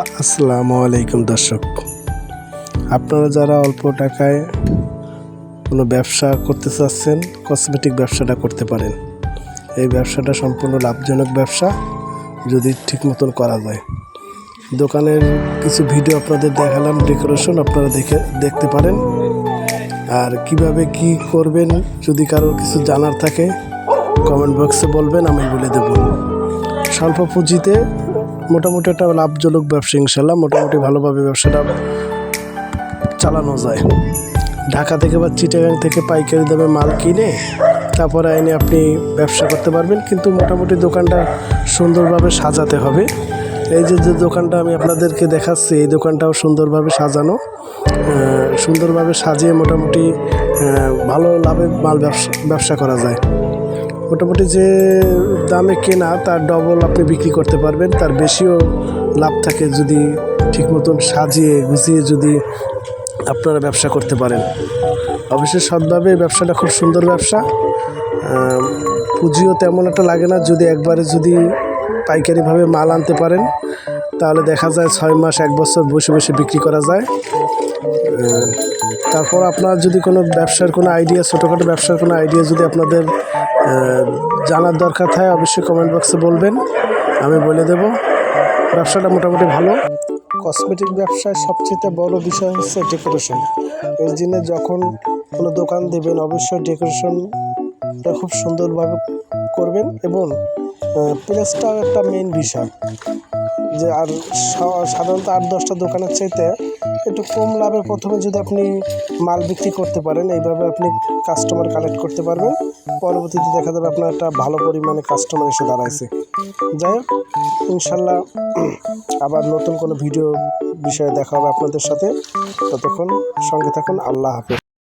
আসসালামু আলাইকুম দর্শক। আপনারা যারা অল্প টাকায় কোনো ব্যবসা করতে চাচ্ছেন কসমেটিক ব্যবসাটা করতে পারেন। এই ব্যবসাটা সম্পূর্ণ লাভজনক ব্যবসা, যদি ঠিক মতন করা যায়। দোকানের কিছু ভিডিও আপনাদের দেখালাম ডেকোরেশন আপনারা দেখে, দেখতে পারেন। আর কীভাবে কি করবেন, যদি কারোর কিছু জানার থাকে কমেন্ট বক্সে বলবেন, আমি বলে দেবো। স্বল্প পুঁজিতে মোটামুটি একটা লাভজনক ব্যবসা ইনশাল্লাহ, মোটামুটি ভালোভাবে ব্যবসাটা চালানো যায়। ঢাকা থেকে বা চিটাগাং থেকে পাইকারি দামে মাল কিনে তারপরে এনে আপনি ব্যবসা করতে পারবেন, কিন্তু মোটামুটি দোকানটা সুন্দরভাবে সাজাতে হবে। এই যে যে দোকানটা আমি আপনাদেরকে দেখাচ্ছি, এই দোকানটাও সুন্দরভাবে সাজানো সুন্দরভাবে সাজিয়ে মোটামুটি ভালো লাভে মাল ব্যবসা ব্যবসা করা যায়। মোটামুটি যে দামে কেনা, তার ডবল আপনি বিক্রি করতে পারবেন। তার বেশিও লাভ থাকে যদি ঠিক মতন সাজিয়ে গুছিয়ে যদি আপনারা ব্যবসা করতে পারেন। অবশ্যই সৎভাবে ব্যবসাটা খুব সুন্দর ব্যবসা। পুঁজিও তেমন একটা লাগে না, যদি একবারে যদি পাইকারিভাবে মাল আনতে পারেন। তাহলে দেখা যায় ছয় মাস, এক বছর বসে বসে বিক্রি করা যায়। তারপর আপনার যদি কোনো ব্যবসার কোনো আইডিয়া ছোটোখাটো ব্যবসার কোনো আইডিয়া যদি আপনাদের জানার দরকার থাকে, অবশ্যই কমেন্ট বক্সে বলবেন। আমি বলে দেব। ব্যবসাটা মোটামুটি ভালো। কসমেটিক ব্যবসায় সবচেয়ে বড় বিষয় হচ্ছে ডেকোরেশন এর জন্য যখন কোনো দোকান দেবেন, অবশ্যই ডেকোরেশনটা খুব সুন্দরভাবে করবেন এবং প্লেসটাও একটা মেইন বিষয় যে আর সাধারণত আট দশটা দোকানের চাইতে একটু কম লাভে প্রথমে যদি আপনি মাল বিক্রি করতে পারেন, এইভাবে আপনি কাস্টমার কালেক্ট করতে পারবেন। পরবর্তীতে দেখা যাবে আপনার একটা ভালো পরিমাণে কাস্টমার এসে দাঁড়াইছে। যাই হোক, ইনশাল্লাহ আবার নতুন কোনো ভিডিও বিষয়ে দেখা হবে আপনাদের সাথে। ততক্ষণ সঙ্গে থাকুন, আল্লাহ হাফেজ।